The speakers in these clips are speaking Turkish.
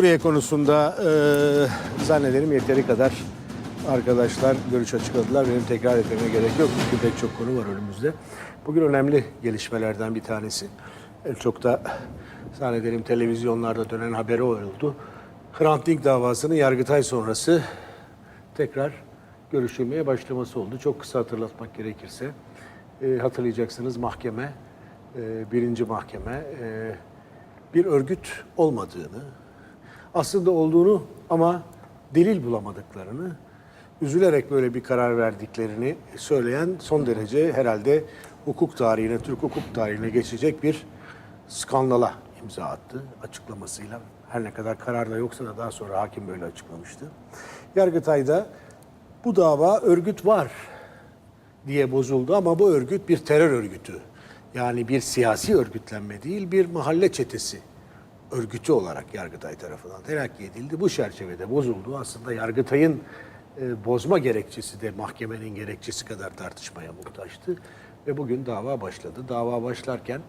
Suriye konusunda e, zannederim yeteri kadar arkadaşlar görüş açıkladılar. Benim tekrar etmeme gerek yok çünkü pek çok konu var önümüzde. Bugün önemli gelişmelerden bir tanesi. En çok da zannederim televizyonlarda dönen haberi oldu. Hrant Dink davasının Yargıtay sonrası tekrar görüşülmeye başlaması oldu. Çok kısa hatırlatmak gerekirse e, hatırlayacaksınız mahkeme, e, birinci mahkeme e, bir örgüt olmadığını, aslında olduğunu ama delil bulamadıklarını, üzülerek böyle bir karar verdiklerini söyleyen son derece herhalde hukuk tarihine, Türk hukuk tarihine geçecek bir skandala imza attı açıklamasıyla. Her ne kadar kararda yoksa da daha sonra hakim böyle açıklamıştı. Yargıtay'da bu dava örgüt var diye bozuldu ama bu örgüt bir terör örgütü. Yani bir siyasi örgütlenme değil, bir mahalle çetesi örgütü olarak Yargıtay tarafından telakki edildi. Bu çerçevede bozuldu. Aslında Yargıtay'ın e, bozma gerekçesi de mahkemenin gerekçesi kadar tartışmaya muhtaçtı. Ve bugün dava başladı. Dava başlarken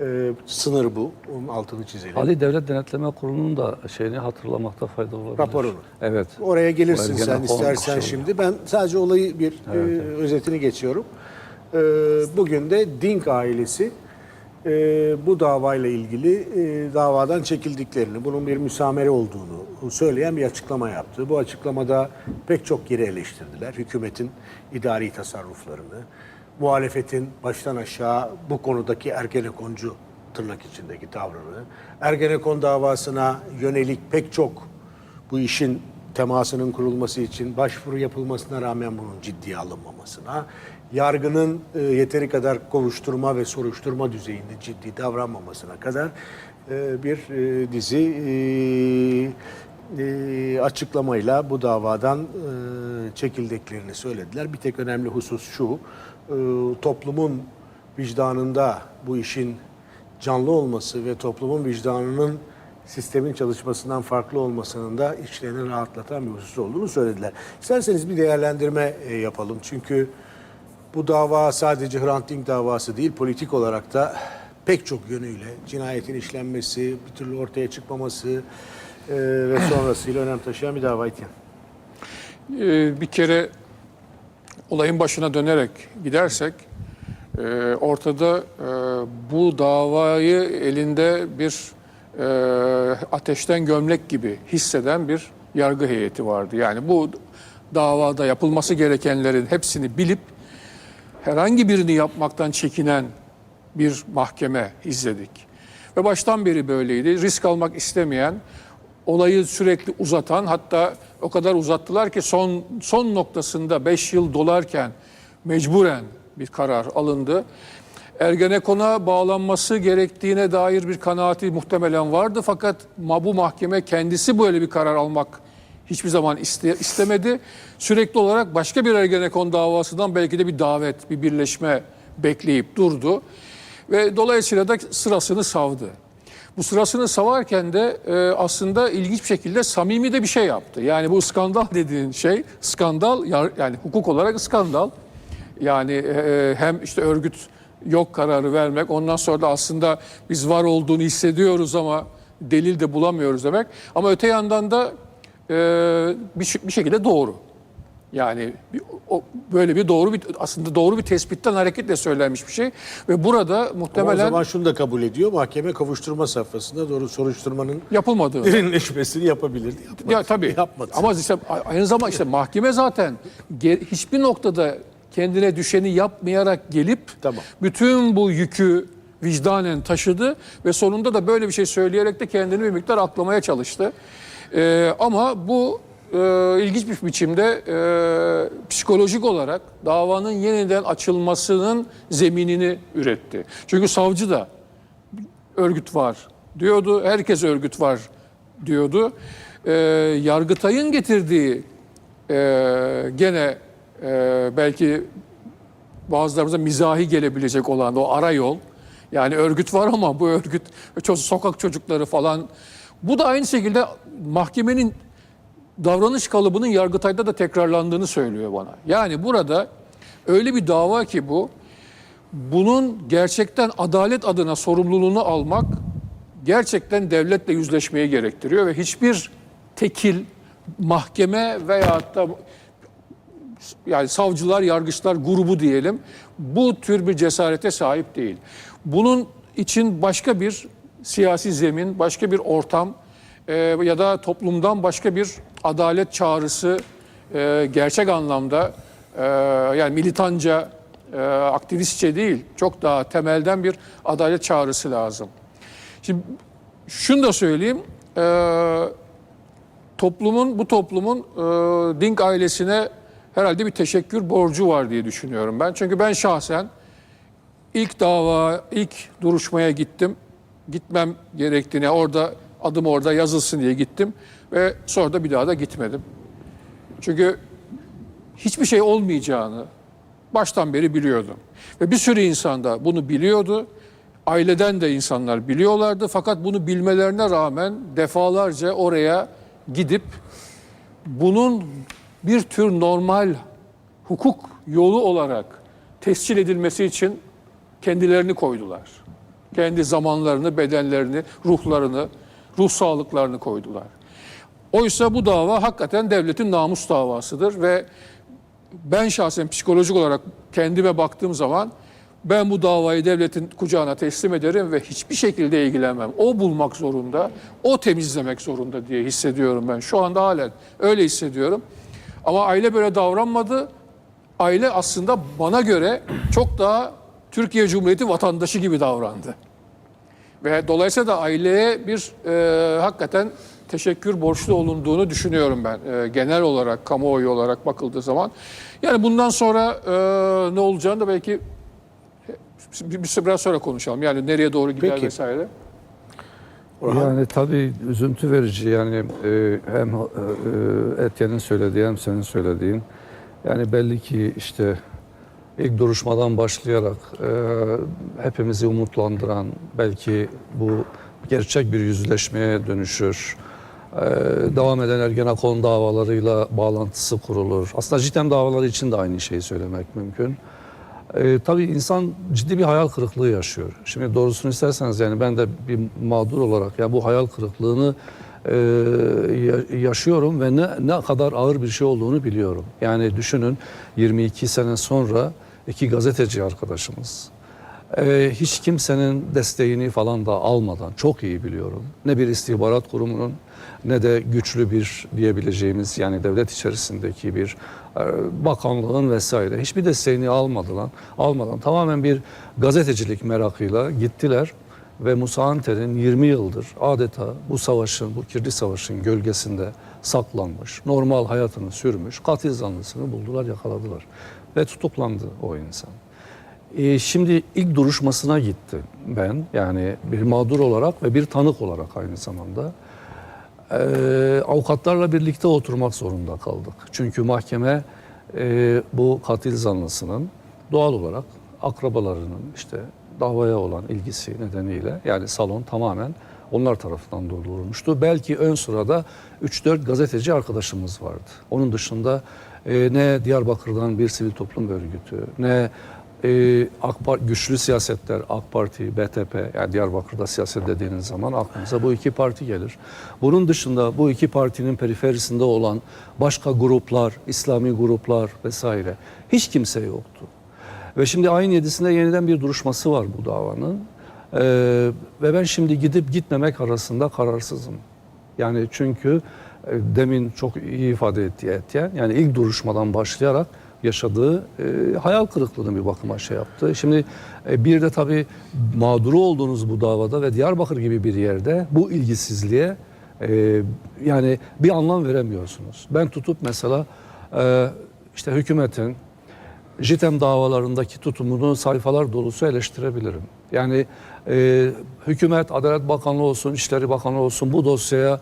e, sınır bu. Onun altını çizelim. Ali Devlet Denetleme Kurulu'nun da şeyini hatırlamakta fayda olabilir. Raporunu. Evet. Oraya gelirsin Ergenekon sen istersen şey şimdi. Ben sadece olayı bir e, özetini geçiyorum. E, bugün de Dink ailesi e, bu davayla ilgili e, davadan çekildiklerini, bunun bir müsamere olduğunu söyleyen bir açıklama yaptı. Bu açıklamada pek çok yeri eleştirdiler. Hükümetin idari tasarruflarını, muhalefetin baştan aşağı bu konudaki Ergenekoncu tırnak içindeki tavrını, Ergenekon davasına yönelik pek çok bu işin temasının kurulması için başvuru yapılmasına rağmen bunun ciddiye alınmamasına, yargının e, yeteri kadar kovuşturma ve soruşturma düzeyinde ciddi davranmamasına kadar e, bir e, dizi e, e, açıklamayla bu davadan e, çekildiklerini söylediler. Bir tek önemli husus şu, e, toplumun vicdanında bu işin canlı olması ve toplumun vicdanının sistemin çalışmasından farklı olmasının da işlerini rahatlatan bir husus olduğunu söylediler. İsterseniz bir değerlendirme e, yapalım. Çünkü bu dava sadece Hrant Dink davası değil, politik olarak da pek çok yönüyle cinayetin işlenmesi, bir türlü ortaya çıkmaması e, ve sonrasıyla önem taşıyan bir dava iken. Ee, bir kere olayın başına dönerek gidersek e, ortada e, bu davayı elinde bir e, ateşten gömlek gibi hisseden bir yargı heyeti vardı. Yani bu davada yapılması gerekenlerin hepsini bilip herhangi birini yapmaktan çekinen bir mahkeme izledik. Ve baştan beri böyleydi. Risk almak istemeyen, olayı sürekli uzatan hatta o kadar uzattılar ki son son noktasında 5 yıl dolarken mecburen bir karar alındı. Ergenekon'a bağlanması gerektiğine dair bir kanaati muhtemelen vardı fakat bu mahkeme kendisi böyle bir karar almak hiçbir zaman iste- istemedi. Sürekli olarak başka bir Ergenekon davasından belki de bir davet, bir birleşme bekleyip durdu. Ve dolayısıyla da sırasını savdı. Bu sırasını savarken de e, aslında ilginç bir şekilde samimi de bir şey yaptı. Yani bu skandal dediğin şey skandal yani hukuk olarak skandal. Yani e, hem işte örgüt yok kararı vermek ondan sonra da aslında biz var olduğunu hissediyoruz ama delil de bulamıyoruz demek. Ama öte yandan da e, bir, bir şekilde doğru. Yani bir- o, böyle bir doğru bir aslında doğru bir tespitten hareketle söylenmiş bir şey ve burada Ama o muhtemelen zaman şunu da kabul ediyor. Mahkeme kavuşturma safhasında doğru soruşturmanın yapılmadı. derinleşmesini yapabilirdi. Yapmadı. Ya tabii. Yapmadı. Ama işte aynı zamanda işte mahkeme zaten hiçbir noktada kendine düşeni yapmayarak gelip Tamam. bütün bu yükü vicdanen taşıdı ve sonunda da böyle bir şey söyleyerek de kendini bir miktar aklamaya çalıştı. Ee, ama bu e, ilginç bir biçimde e, psikolojik olarak davanın yeniden açılmasının zeminini üretti. Çünkü savcı da örgüt var diyordu. Herkes örgüt var diyordu. Ee, Yargıtay'ın getirdiği e, gene e, belki bazılarımıza mizahi gelebilecek olan o ara yol. Yani örgüt var ama bu örgüt çok sokak çocukları falan. Bu da aynı şekilde mahkemenin davranış kalıbının Yargıtay'da da tekrarlandığını söylüyor bana. Yani burada öyle bir dava ki bu bunun gerçekten adalet adına sorumluluğunu almak gerçekten devletle yüzleşmeyi gerektiriyor ve hiçbir tekil mahkeme veyahut da yani savcılar, yargıçlar grubu diyelim bu tür bir cesarete sahip değil. Bunun için başka bir siyasi zemin, başka bir ortam e, ya da toplumdan başka bir adalet çağrısı e, gerçek anlamda e, yani militanca, e, aktivistçe değil çok daha temelden bir adalet çağrısı lazım. Şimdi şunu da söyleyeyim. E, toplumun bu toplumun e, Dink ailesine herhalde bir teşekkür borcu var diye düşünüyorum ben. Çünkü ben şahsen ilk dava, ilk duruşmaya gittim. Gitmem gerektiğine orada adım orada yazılsın diye gittim ve sonra da bir daha da gitmedim. Çünkü hiçbir şey olmayacağını baştan beri biliyordum. Ve bir sürü insan da bunu biliyordu. Aileden de insanlar biliyorlardı. Fakat bunu bilmelerine rağmen defalarca oraya gidip bunun bir tür normal hukuk yolu olarak tescil edilmesi için kendilerini koydular. Kendi zamanlarını, bedenlerini, ruhlarını, ruh sağlıklarını koydular. Oysa bu dava hakikaten devletin namus davasıdır ve ben şahsen psikolojik olarak kendime baktığım zaman ben bu davayı devletin kucağına teslim ederim ve hiçbir şekilde ilgilenmem. O bulmak zorunda, o temizlemek zorunda diye hissediyorum ben. Şu anda halen öyle hissediyorum. Ama aile böyle davranmadı. Aile aslında bana göre çok daha Türkiye Cumhuriyeti vatandaşı gibi davrandı. Ve dolayısıyla da aileye bir e, hakikaten teşekkür borçlu olunduğunu düşünüyorum ben. E, genel olarak, kamuoyu olarak bakıldığı zaman. Yani bundan sonra e, ne olacağını da belki bir, bir biraz sonra konuşalım. Yani nereye doğru gider Peki. vesaire. Yani tabii üzüntü verici yani e, hem e, e, Etyen'in söylediği hem senin söylediğin. Yani belli ki işte ilk duruşmadan başlayarak e, hepimizi umutlandıran belki bu gerçek bir yüzleşmeye dönüşür. E, devam eden Ergenekon davalarıyla bağlantısı kurulur. Aslında JITEM davaları için de aynı şeyi söylemek mümkün. E, tabii insan ciddi bir hayal kırıklığı yaşıyor. Şimdi doğrusunu isterseniz yani ben de bir mağdur olarak ya bu hayal kırıklığını e, ya- yaşıyorum ve ne ne kadar ağır bir şey olduğunu biliyorum. Yani düşünün 22 sene sonra iki gazeteci arkadaşımız e, hiç kimsenin desteğini falan da almadan çok iyi biliyorum. Ne bir istihbarat kurumunun ne de güçlü bir diyebileceğimiz yani devlet içerisindeki bir e, bakanlığın vesaire hiçbir desteğini almadılar. Almadan tamamen bir gazetecilik merakıyla gittiler ve Musa Anter'in 20 yıldır adeta bu savaşın, bu kirli savaşın gölgesinde saklanmış, normal hayatını sürmüş, katil zanlısını buldular, yakaladılar ve tutuklandı o insan. E, şimdi ilk duruşmasına gitti ben yani bir mağdur olarak ve bir tanık olarak aynı zamanda. E, avukatlarla birlikte oturmak zorunda kaldık. Çünkü mahkeme e, bu katil zanlısının doğal olarak akrabalarının işte davaya olan ilgisi nedeniyle yani salon tamamen onlar tarafından doldurulmuştu. Belki ön sırada 3-4 gazeteci arkadaşımız vardı. Onun dışında e, ne Diyarbakır'dan bir sivil toplum örgütü, ne e, AK Parti, güçlü siyasetler, AK Parti, BTP, yani Diyarbakır'da siyaset dediğiniz zaman aklınıza bu iki parti gelir. Bunun dışında bu iki partinin periferisinde olan başka gruplar, İslami gruplar vesaire hiç kimse yoktu. Ve şimdi ayın 7'sinde yeniden bir duruşması var bu davanın. Ee, ve ben şimdi gidip gitmemek arasında kararsızım. Yani çünkü e, demin çok iyi ifade etti Etyen. Yani ilk duruşmadan başlayarak yaşadığı e, hayal kırıklığını bir bakıma şey yaptı. Şimdi e, bir de tabii mağduru olduğunuz bu davada ve Diyarbakır gibi bir yerde bu ilgisizliğe e, yani bir anlam veremiyorsunuz. Ben tutup mesela e, işte hükümetin JITEM davalarındaki tutumunu sayfalar dolusu eleştirebilirim. Yani e, hükümet, Adalet Bakanlığı olsun, İçişleri Bakanlığı olsun bu dosyaya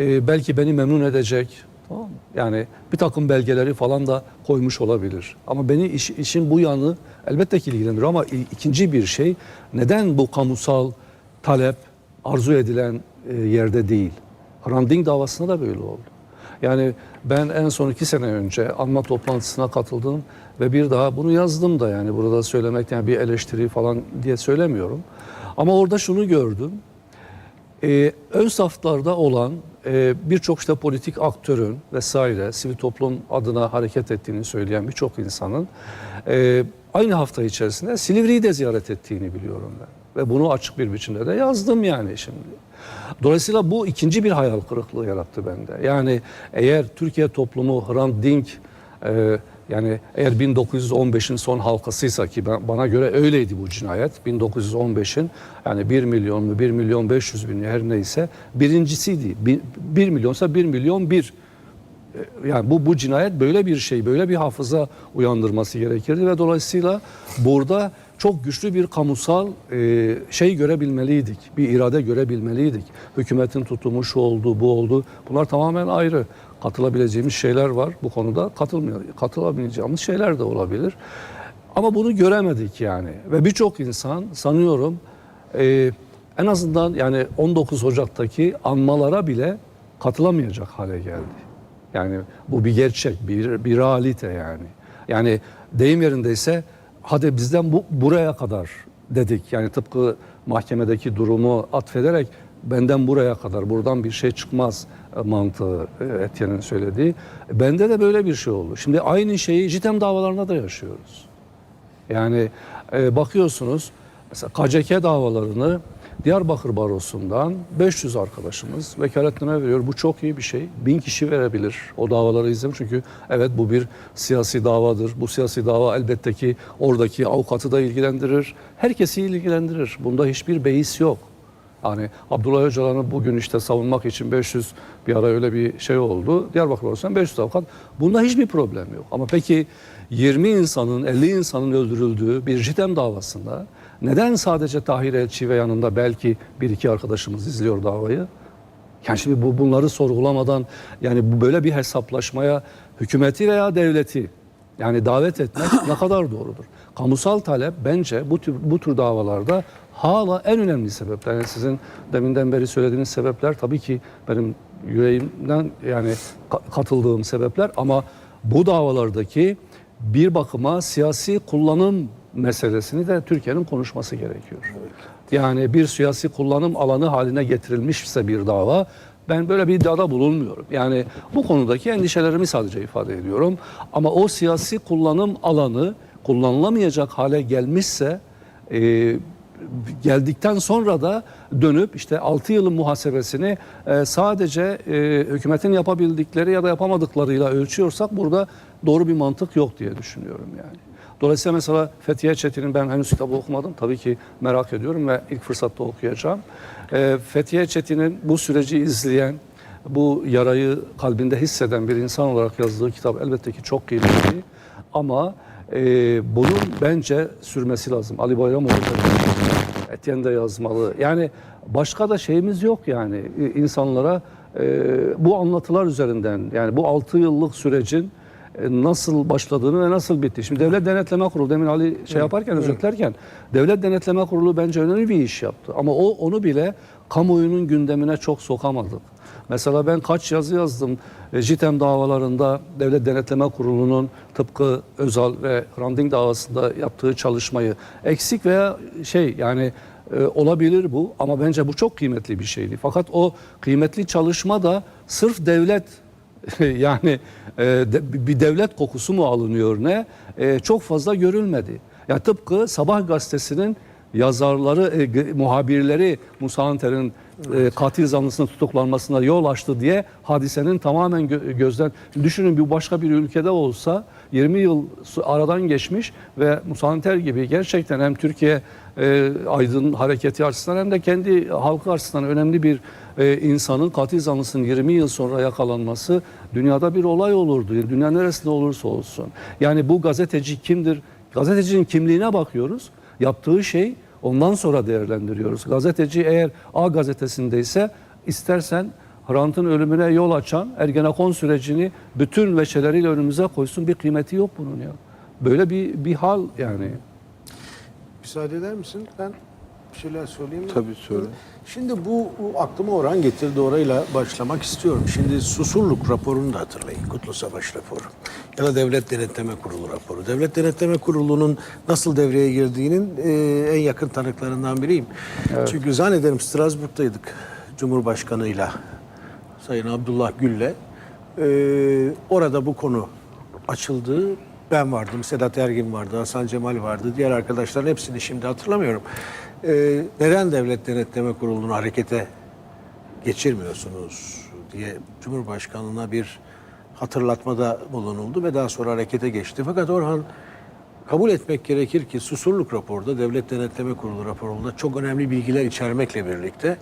e, belki beni memnun edecek. Tamam? Yani bir takım belgeleri falan da koymuş olabilir. Ama beni iş, işin bu yanı elbette ki ilgilendiriyor. Ama ikinci bir şey neden bu kamusal talep arzu edilen e, yerde değil? Randing davasında da böyle oldu. Yani ben en son iki sene önce anma toplantısına katıldım ve bir daha bunu yazdım da yani burada söylemek yani bir eleştiri falan diye söylemiyorum. Ama orada şunu gördüm. e, ön saflarda olan e, birçok işte politik aktörün vesaire sivil toplum adına hareket ettiğini söyleyen birçok insanın e, aynı hafta içerisinde Silivri'yi de ziyaret ettiğini biliyorum ben. Ve bunu açık bir biçimde de yazdım yani şimdi. Dolayısıyla bu ikinci bir hayal kırıklığı yarattı bende. Yani eğer Türkiye toplumu Hrant Dink e, yani eğer 1915'in son halkasıysa ki ben, bana göre öyleydi bu cinayet. 1915'in yani 1 milyon mu 1 milyon 500 bin her neyse birincisiydi. 1, 1 milyonsa 1 milyon 1. Yani bu bu cinayet böyle bir şey, böyle bir hafıza uyandırması gerekirdi ve dolayısıyla burada çok güçlü bir kamusal e, şey görebilmeliydik, bir irade görebilmeliydik. Hükümetin tutumu şu oldu, bu oldu. Bunlar tamamen ayrı. Katılabileceğimiz şeyler var bu konuda. Katılmıyor, katılamayacağımız şeyler de olabilir. Ama bunu göremedik yani. Ve birçok insan sanıyorum e, en azından yani 19 Ocak'taki anmalara bile katılamayacak hale geldi. Yani bu bir gerçek, bir, bir realite yani. Yani deyim yerindeyse hadi bizden bu buraya kadar dedik. Yani tıpkı mahkemedeki durumu atfederek benden buraya kadar, buradan bir şey çıkmaz e, mantığı e, Etienne'in söylediği. Bende de böyle bir şey oldu. Şimdi aynı şeyi JITEM davalarında da yaşıyoruz. Yani e, bakıyorsunuz mesela KCK davalarını Diyarbakır Barosu'ndan 500 arkadaşımız vekaletname veriyor. Bu çok iyi bir şey. Bin kişi verebilir o davaları izlemiş. Çünkü evet bu bir siyasi davadır. Bu siyasi dava elbette ki oradaki avukatı da ilgilendirir. Herkesi ilgilendirir. Bunda hiçbir beis yok. Hani Abdullah Öcalan'ı bugün işte savunmak için 500 bir ara öyle bir şey oldu. Diyarbakır Barosu'ndan 500 avukat. Bunda hiçbir problem yok. Ama peki 20 insanın, 50 insanın öldürüldüğü bir JITEM davasında neden sadece Tahir Elçi ve yanında belki bir iki arkadaşımız izliyor davayı? Yani şimdi bu bunları sorgulamadan yani bu böyle bir hesaplaşmaya hükümeti veya devleti yani davet etmek ne kadar doğrudur? Kamusal talep bence bu tür bu tür davalarda hala en önemli sebepler. Yani sizin deminden beri söylediğiniz sebepler tabii ki benim yüreğimden yani ka- katıldığım sebepler ama bu davalardaki bir bakıma siyasi kullanım meselesini de Türkiye'nin konuşması gerekiyor. Yani bir siyasi kullanım alanı haline getirilmişse bir dava ben böyle bir iddiada bulunmuyorum. Yani bu konudaki endişelerimi sadece ifade ediyorum. Ama o siyasi kullanım alanı kullanılamayacak hale gelmişse e, geldikten sonra da dönüp işte 6 yılın muhasebesini e, sadece e, hükümetin yapabildikleri ya da yapamadıklarıyla ölçüyorsak burada doğru bir mantık yok diye düşünüyorum yani. Dolayısıyla mesela Fethiye Çetin'in ben henüz kitabı okumadım. Tabii ki merak ediyorum ve ilk fırsatta okuyacağım. E, Fethiye Çetin'in bu süreci izleyen, bu yarayı kalbinde hisseden bir insan olarak yazdığı kitap elbette ki çok kıymetli. Ama e, bunun bence sürmesi lazım. Ali Bayramoğlu da yazmalı. Yani başka da şeyimiz yok yani İ- insanlara e, bu anlatılar üzerinden yani bu 6 yıllık sürecin e, nasıl başladığını ve nasıl bitti. Şimdi Devlet Denetleme Kurulu demin Ali şey yaparken özetlerken Devlet Denetleme Kurulu bence önemli bir iş yaptı. Ama o onu bile kamuoyunun gündemine çok sokamadık. Mesela ben kaç yazı yazdım e, JITEM davalarında Devlet Denetleme Kurulu'nun tıpkı Özal ve Randing davasında yaptığı çalışmayı eksik veya şey yani e, olabilir bu ama bence bu çok kıymetli bir şeydi. Fakat o kıymetli çalışma da sırf devlet yani e, de- bir devlet kokusu mu alınıyor ne E, çok fazla görülmedi. Ya tıpkı Sabah gazetesinin yazarları, e, muhabirleri Musa Anter'in e, katil zanlısının tutuklanmasına yol açtı diye hadisenin tamamen gö- gözden düşünün bir başka bir ülkede olsa 20 yıl aradan geçmiş ve Musa Anter gibi gerçekten hem Türkiye e, aydın hareketi açısından hem de kendi halkı açısından önemli bir e, insanın katil zanlısının 20 yıl sonra yakalanması dünyada bir olay olurdu. Dünya neresinde olursa olsun. Yani bu gazeteci kimdir? Gazetecinin kimliğine bakıyoruz. Yaptığı şey ondan sonra değerlendiriyoruz. Gazeteci eğer A gazetesindeyse istersen Hrant'ın ölümüne yol açan Ergenekon sürecini bütün veçeleriyle önümüze koysun bir kıymeti yok bunun ya. Böyle bir bir hal yani. Müsaade eder misin? Ben bir şeyler söyleyeyim mi? Tabii, söyle. Şimdi bu, bu aklıma Orhan getirdi orayla başlamak istiyorum. Şimdi Susurluk raporunu da hatırlayın. Kutlu Savaş raporu. Ya da Devlet Denetleme Kurulu raporu. Devlet Denetleme Kurulu'nun nasıl devreye girdiğinin e, en yakın tanıklarından biriyim. Çünkü zannederim Strasbourg'daydık. Cumhurbaşkanı'yla Sayın Abdullah Gül'le e, orada bu konu açıldı. Ben vardım, Sedat Ergin vardı, Hasan Cemal vardı, diğer arkadaşların hepsini şimdi hatırlamıyorum. E, neden Devlet Denetleme Kurulu'nu harekete geçirmiyorsunuz diye Cumhurbaşkanı'na bir hatırlatmada bulunuldu ve daha sonra harekete geçti. Fakat Orhan kabul etmek gerekir ki Susurluk raporda, Devlet Denetleme Kurulu raporunda çok önemli bilgiler içermekle birlikte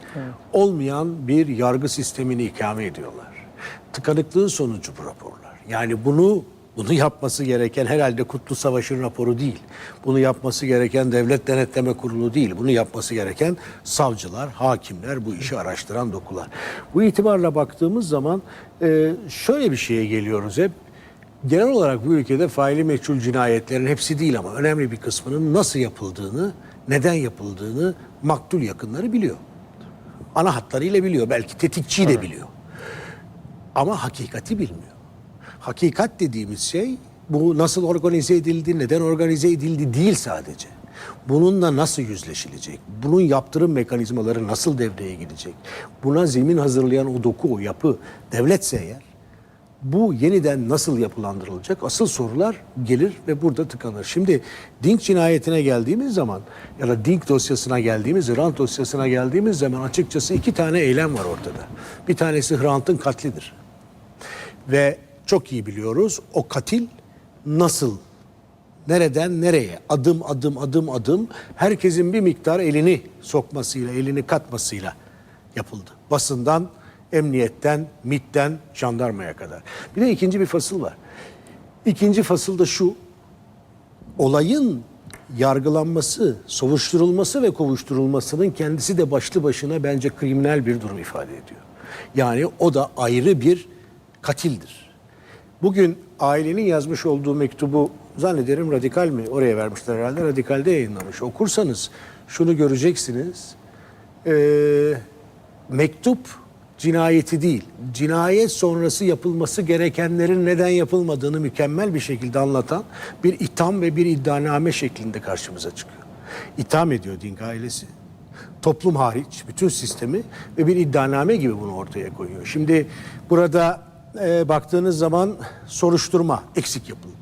olmayan bir yargı sistemini ikame ediyorlar. Tıkanıklığın sonucu bu raporlar. Yani bunu bunu yapması gereken herhalde Kutlu Savaş'ın raporu değil. Bunu yapması gereken Devlet Denetleme Kurulu değil. Bunu yapması gereken savcılar, hakimler, bu işi araştıran dokular. Bu itibarla baktığımız zaman e, şöyle bir şeye geliyoruz hep. Genel olarak bu ülkede faili meçhul cinayetlerin hepsi değil ama önemli bir kısmının nasıl yapıldığını, neden yapıldığını maktul yakınları biliyor. Ana hatlarıyla biliyor. Belki tetikçiyi de biliyor. Ama hakikati bilmiyor. Hakikat dediğimiz şey bu nasıl organize edildi, neden organize edildi değil sadece. Bununla nasıl yüzleşilecek? Bunun yaptırım mekanizmaları nasıl devreye girecek? Buna zemin hazırlayan o doku, o yapı devletse eğer bu yeniden nasıl yapılandırılacak? Asıl sorular gelir ve burada tıkanır. Şimdi Dink cinayetine geldiğimiz zaman ya da Dink dosyasına geldiğimiz, Hrant dosyasına geldiğimiz zaman açıkçası iki tane eylem var ortada. Bir tanesi Hrant'ın katlidir. Ve çok iyi biliyoruz o katil nasıl, nereden nereye, adım adım adım adım herkesin bir miktar elini sokmasıyla, elini katmasıyla yapıldı. Basından, emniyetten, MIT'ten, jandarmaya kadar. Bir de ikinci bir fasıl var. İkinci fasıl da şu, olayın yargılanması, soruşturulması ve kovuşturulmasının kendisi de başlı başına bence kriminal bir durum ifade ediyor. Yani o da ayrı bir katildir. Bugün ailenin yazmış olduğu mektubu zannederim radikal mi oraya vermişler herhalde radikalde yayınlamış. Okursanız şunu göreceksiniz. Ee, mektup cinayeti değil, cinayet sonrası yapılması gerekenlerin neden yapılmadığını mükemmel bir şekilde anlatan bir itham ve bir iddianame şeklinde karşımıza çıkıyor. İtham ediyor Dink ailesi. Toplum hariç bütün sistemi ve bir iddianame gibi bunu ortaya koyuyor. Şimdi burada e, baktığınız zaman soruşturma eksik yapıldı.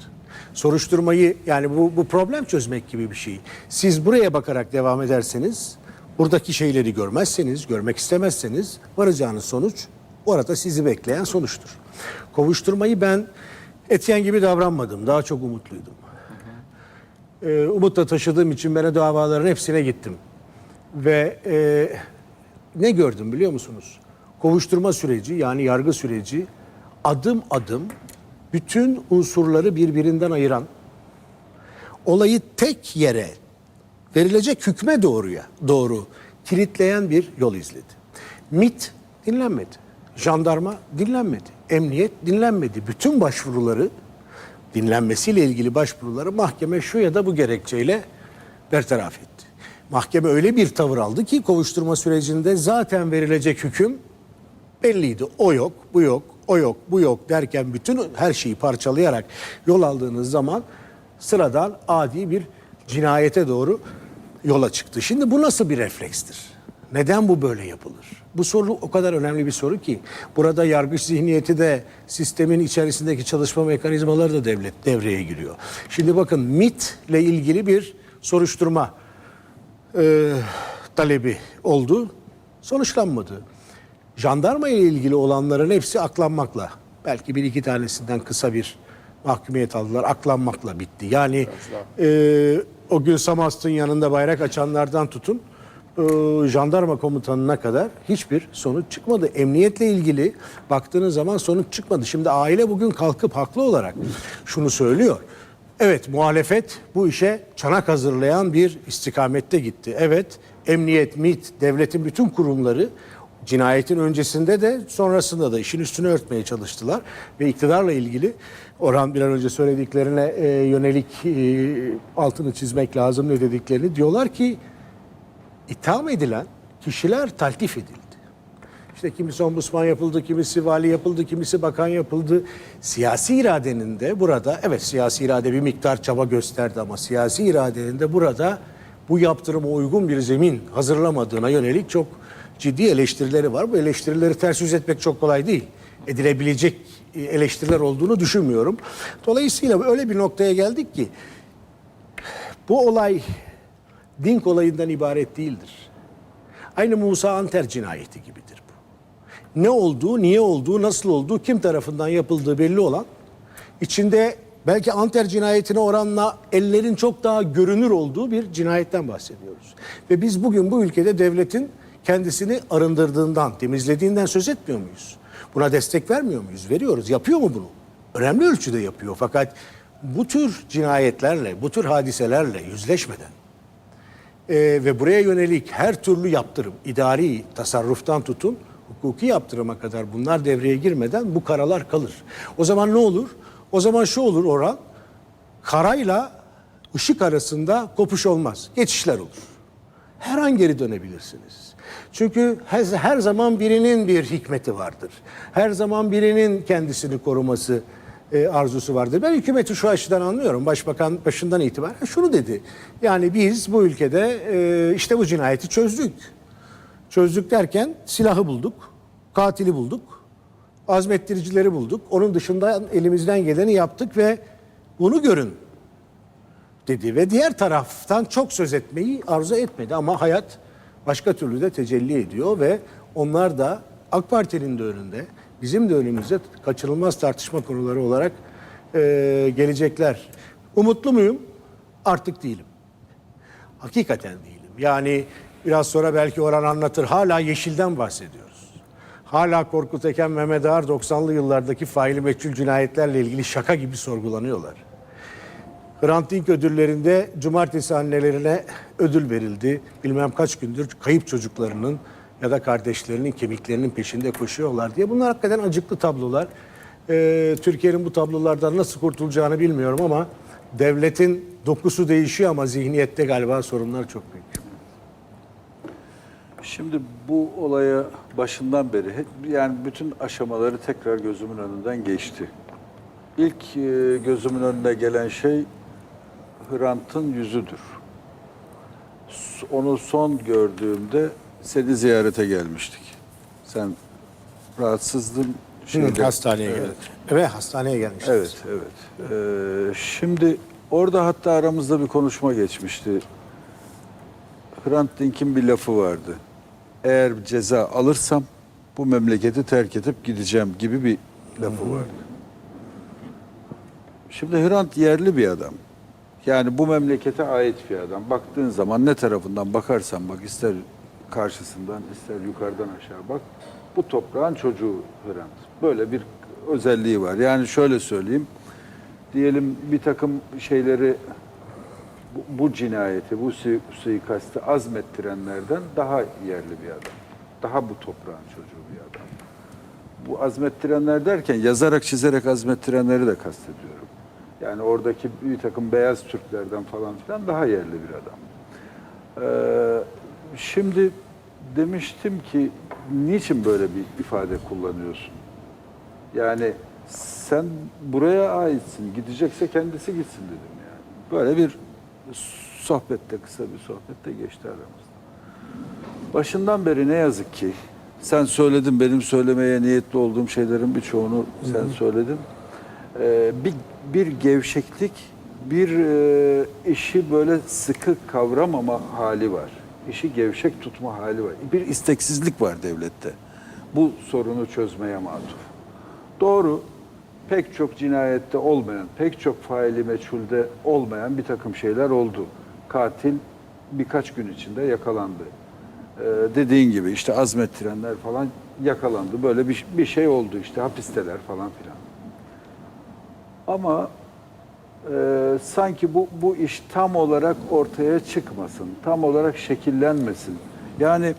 Soruşturmayı yani bu, bu problem çözmek gibi bir şey. Siz buraya bakarak devam ederseniz buradaki şeyleri görmezseniz, görmek istemezseniz varacağınız sonuç orada sizi bekleyen sonuçtur. Kovuşturmayı ben Etyen gibi davranmadım. Daha çok umutluydum. Ee, umutla taşıdığım için ben davaların hepsine gittim. Ve e, ne gördüm biliyor musunuz? Kovuşturma süreci yani yargı süreci adım adım bütün unsurları birbirinden ayıran, olayı tek yere verilecek hükme doğruya doğru kilitleyen bir yol izledi. MIT dinlenmedi. Jandarma dinlenmedi. Emniyet dinlenmedi. Bütün başvuruları dinlenmesiyle ilgili başvuruları mahkeme şu ya da bu gerekçeyle bertaraf etti. Mahkeme öyle bir tavır aldı ki kovuşturma sürecinde zaten verilecek hüküm belliydi. O yok, bu yok, o yok, bu yok derken bütün her şeyi parçalayarak yol aldığınız zaman sıradan adi bir cinayete doğru yola çıktı. Şimdi bu nasıl bir reflekstir? Neden bu böyle yapılır? Bu soru o kadar önemli bir soru ki burada yargıç zihniyeti de sistemin içerisindeki çalışma mekanizmaları da devlet devreye giriyor. Şimdi bakın MIT ile ilgili bir soruşturma e, talebi oldu. Sonuçlanmadı. Jandarma ile ilgili olanların hepsi aklanmakla. Belki bir iki tanesinden kısa bir mahkumiyet aldılar. Aklanmakla bitti. Yani e, o gün Samast'ın yanında bayrak açanlardan tutun e, jandarma komutanına kadar hiçbir sonuç çıkmadı. Emniyetle ilgili baktığınız zaman sonuç çıkmadı. Şimdi aile bugün kalkıp haklı olarak şunu söylüyor. Evet muhalefet bu işe çanak hazırlayan bir istikamette gitti. Evet emniyet, MİT, devletin bütün kurumları cinayetin öncesinde de sonrasında da işin üstünü örtmeye çalıştılar. Ve iktidarla ilgili Orhan bir an önce söylediklerine e, yönelik e, altını çizmek lazım ne dediklerini diyorlar ki itham edilen kişiler taltif edildi. İşte kimisi ombudsman yapıldı, kimisi vali yapıldı, kimisi bakan yapıldı. Siyasi iradenin de burada, evet siyasi irade bir miktar çaba gösterdi ama siyasi iradenin de burada bu yaptırıma uygun bir zemin hazırlamadığına yönelik çok ciddi eleştirileri var. Bu eleştirileri ters yüz etmek çok kolay değil. Edilebilecek e, eleştiriler olduğunu düşünmüyorum. Dolayısıyla öyle bir noktaya geldik ki bu olay Dink olayından ibaret değildir. Aynı Musa Anter cinayeti gibidir bu. Ne olduğu, niye olduğu, nasıl olduğu, kim tarafından yapıldığı belli olan, içinde belki Anter cinayetine oranla ellerin çok daha görünür olduğu bir cinayetten bahsediyoruz. Ve biz bugün bu ülkede devletin kendisini arındırdığından, temizlediğinden söz etmiyor muyuz? Buna destek vermiyor muyuz? Veriyoruz. Yapıyor mu bunu? Önemli ölçüde yapıyor. Fakat bu tür cinayetlerle, bu tür hadiselerle yüzleşmeden ee, ve buraya yönelik her türlü yaptırım, idari tasarruftan tutun, hukuki yaptırıma kadar bunlar devreye girmeden bu karalar kalır. O zaman ne olur? O zaman şu olur Orhan, karayla ışık arasında kopuş olmaz, geçişler olur. Her an geri dönebilirsiniz. Çünkü her, her zaman birinin bir hikmeti vardır. Her zaman birinin kendisini koruması e, arzusu vardır. Ben hükümeti şu açıdan anlıyorum. Başbakan başından itibaren şunu dedi. Yani biz bu ülkede e, işte bu cinayeti çözdük. Çözdük derken silahı bulduk, katili bulduk, azmettiricileri bulduk. Onun dışında elimizden geleni yaptık ve bunu görün dedi ve diğer taraftan çok söz etmeyi arzu etmedi ama hayat başka türlü de tecelli ediyor ve onlar da AK Parti'nin de önünde bizim de önümüzde kaçınılmaz tartışma konuları olarak e, gelecekler. Umutlu muyum? Artık değilim. Hakikaten değilim. Yani biraz sonra belki Orhan anlatır. Hala Yeşil'den bahsediyoruz. Hala Korkut Eken, Mehmet Ağar 90'lı yıllardaki faili meçhul cinayetlerle ilgili şaka gibi sorgulanıyorlar. Hrant Dink ödüllerinde cumartesi annelerine ödül verildi. Bilmem kaç gündür kayıp çocuklarının ya da kardeşlerinin kemiklerinin peşinde koşuyorlar diye. Bunlar hakikaten acıklı tablolar. Ee, Türkiye'nin bu tablolardan nasıl kurtulacağını bilmiyorum ama devletin dokusu değişiyor ama zihniyette galiba sorunlar çok büyük. Şimdi bu olaya başından beri yani bütün aşamaları tekrar gözümün önünden geçti. İlk e, gözümün önüne gelen şey Hrant'ın yüzüdür. Onu son gördüğümde seni ziyarete gelmiştik. Sen rahatsızdın. şeyde- hastaneye Evet. geldi. Evet hastaneye gelmiştiniz. Evet, evet. Ee, şimdi orada hatta aramızda bir konuşma geçmişti. Hrant Dink'in bir lafı vardı. Eğer ceza alırsam bu memleketi terk edip gideceğim gibi bir lafı vardı. Şimdi Hrant yerli bir adam. Yani bu memlekete ait bir adam. Baktığın zaman ne tarafından bakarsan bak ister karşısından ister yukarıdan aşağı bak. Bu toprağın çocuğu Hrant. Böyle bir özelliği var. Yani şöyle söyleyeyim. Diyelim bir takım şeyleri bu, bu cinayeti, bu sui- suikastı azmettirenlerden daha yerli bir adam. Daha bu toprağın çocuğu bir adam. Bu azmettirenler derken yazarak çizerek azmettirenleri de kastediyorum. Yani oradaki bir takım beyaz Türklerden falan filan daha yerli bir adam. Ee, şimdi demiştim ki niçin böyle bir ifade kullanıyorsun? Yani sen buraya aitsin, gidecekse kendisi gitsin dedim yani. Böyle bir sohbette, kısa bir sohbette geçti aramızda. Başından beri ne yazık ki sen söyledin benim söylemeye niyetli olduğum şeylerin birçoğunu sen söyledin. Ee, bir, bir gevşeklik, bir e, işi böyle sıkı kavramama hali var. İşi gevşek tutma hali var. Bir isteksizlik var devlette. Bu sorunu çözmeye matuf. Doğru, pek çok cinayette olmayan, pek çok faili meçhulde olmayan bir takım şeyler oldu. Katil birkaç gün içinde yakalandı. Ee, dediğin gibi işte azmettirenler falan yakalandı. Böyle bir, bir şey oldu işte hapisteler falan filan. Ama e, sanki bu, bu iş tam olarak ortaya çıkmasın, tam olarak şekillenmesin. Yani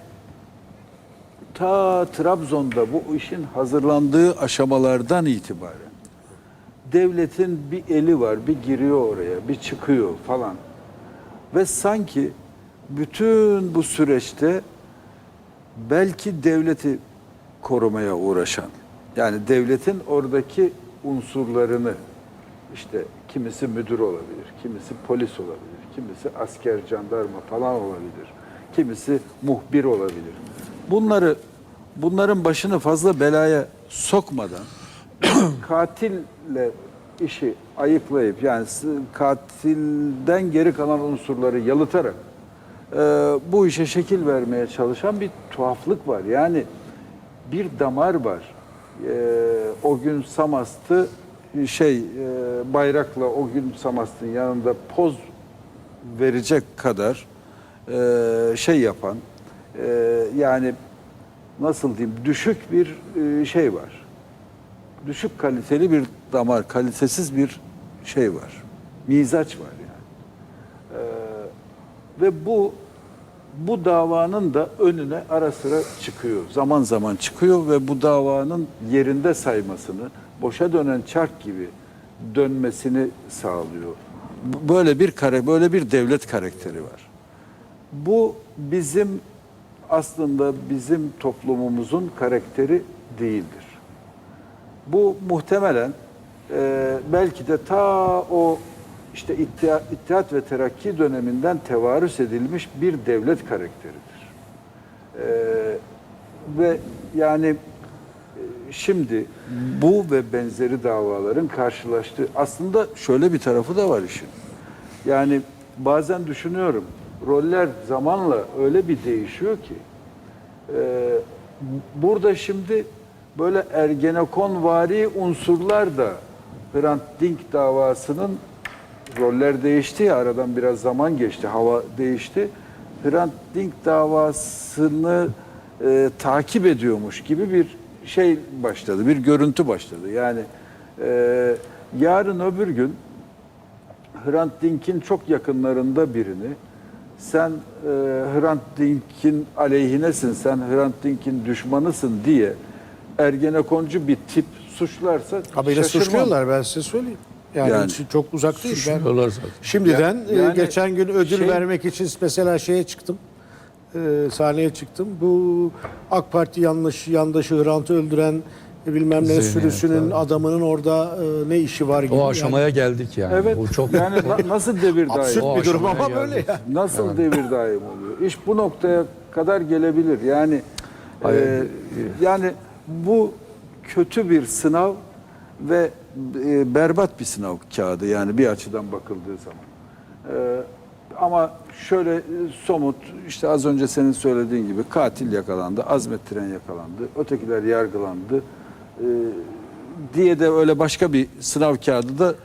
ta Trabzon'da bu işin hazırlandığı aşamalardan itibaren devletin bir eli var, bir giriyor oraya, bir çıkıyor falan. Ve sanki bütün bu süreçte belki devleti korumaya uğraşan, yani devletin oradaki unsurlarını işte kimisi müdür olabilir, kimisi polis olabilir, kimisi asker, jandarma falan olabilir, kimisi muhbir olabilir. bunları bunların başını fazla belaya sokmadan katille işi ayıklayıp yani katilden geri kalan unsurları yalıtarak e, bu işe şekil vermeye çalışan bir tuhaflık var. Yani bir damar var. E, o gün Samast'ı şey e, bayrakla o gün Samast'ın yanında poz verecek kadar e, şey yapan e, yani nasıl diyeyim düşük bir e, şey var. Düşük kaliteli bir damar, kalitesiz bir şey var. Mizaç var yani. E, ve bu bu davanın da önüne ara sıra çıkıyor. Zaman zaman çıkıyor ve bu davanın yerinde saymasını, boşa dönen çark gibi dönmesini sağlıyor. Böyle bir kare, böyle bir devlet karakteri var. Bu bizim aslında bizim toplumumuzun karakteri değildir. Bu muhtemelen e, belki de ta o işte İttihat, İttihat ve Terakki döneminden tevarüs edilmiş bir devlet karakteridir. E, ve yani şimdi bu ve benzeri davaların karşılaştığı aslında şöyle bir tarafı da var işin. Yani bazen düşünüyorum roller zamanla öyle bir değişiyor ki ee, burada şimdi böyle Ergenekonvari unsurlar da Hrant Dink davasının roller değişti ya aradan biraz zaman geçti, hava değişti. Hrant Dink davasını e, takip ediyormuş gibi bir şey başladı, bir görüntü başladı. Yani e, yarın öbür gün Hrant Dink'in çok yakınlarında birini sen e, Hrant Dink'in aleyhinesin, sen Hrant Dink'in düşmanısın diye Ergenekoncu bir tip suçlarsa Habire şaşırmam. suçluyorlar ben size söyleyeyim. Yani, Yani. çok uzak değil. Ben şimdiden Ya- e, yani geçen gün ödül şey- vermek için mesela şeye çıktım. E, sahneye çıktım. Bu AK Parti yanlış yandaşı Hrant'ı öldüren e, bilmem ne Zeynep, sürüsünün tabii. adamının orada e, ne işi var gibi. O Yani aşamaya geldik yani. Evet. Bu çok yani na- nasıl devir daim? absürt O bir durum aşamaya ama böyle geldik. ya. Nasıl devir daim oluyor? İş bu noktaya kadar gelebilir. Yani Hayır, e, yani bu kötü bir sınav ve e, berbat bir sınav kağıdı yani bir açıdan bakıldığı zaman. E, ama şöyle e, somut işte az önce senin söylediğin gibi katil yakalandı, azmettiren yakalandı, ötekiler yargılandı e, diye de öyle başka bir sınav kağıdı da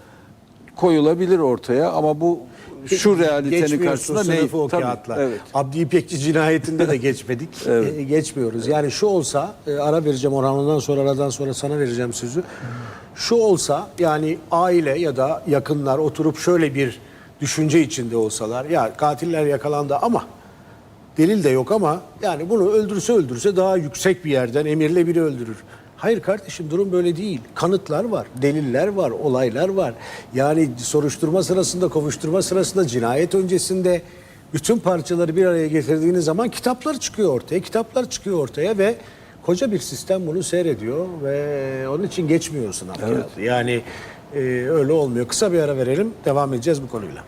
koyulabilir ortaya ama bu şu realitenin karşısında ne? o Tabii, kağıtlar. Evet. Abdi İpekçi cinayetinde de geçmedik. Evet. E, geçmiyoruz. Yani şu olsa e, ara vereceğim Orhan ondan sonra aradan sonra sana vereceğim sözü. Şu olsa yani aile ya da yakınlar oturup şöyle bir düşünce içinde olsalar ya katiller yakalandı ama delil de yok ama yani bunu öldürse öldürse daha yüksek bir yerden emirle biri öldürür. Hayır kardeşim durum böyle değil. Kanıtlar var, deliller var, olaylar var. Yani soruşturma sırasında, kovuşturma sırasında, cinayet öncesinde bütün parçaları bir araya getirdiğiniz zaman kitaplar çıkıyor ortaya. Kitaplar çıkıyor ortaya ve koca bir sistem bunu seyrediyor ve onun için geçmiyor sınav kağıdı. Yani e, öyle olmuyor. Kısa bir ara verelim, devam edeceğiz bu konuyla.